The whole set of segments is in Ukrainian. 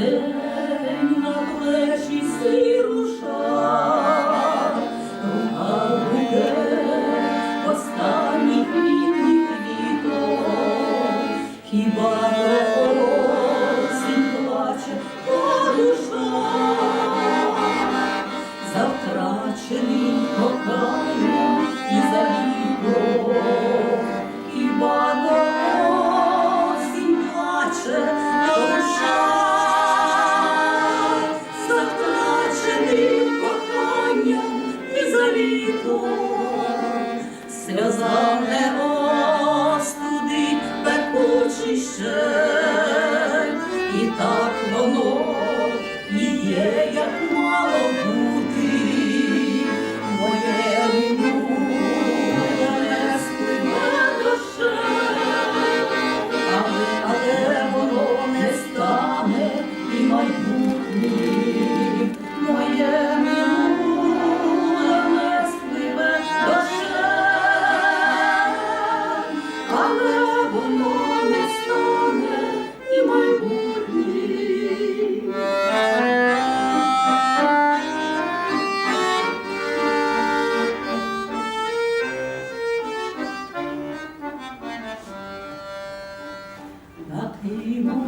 Yeah. І так воно і є, як мало.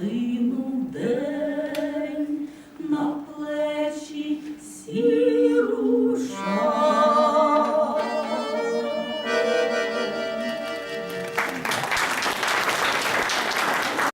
Кинув день. На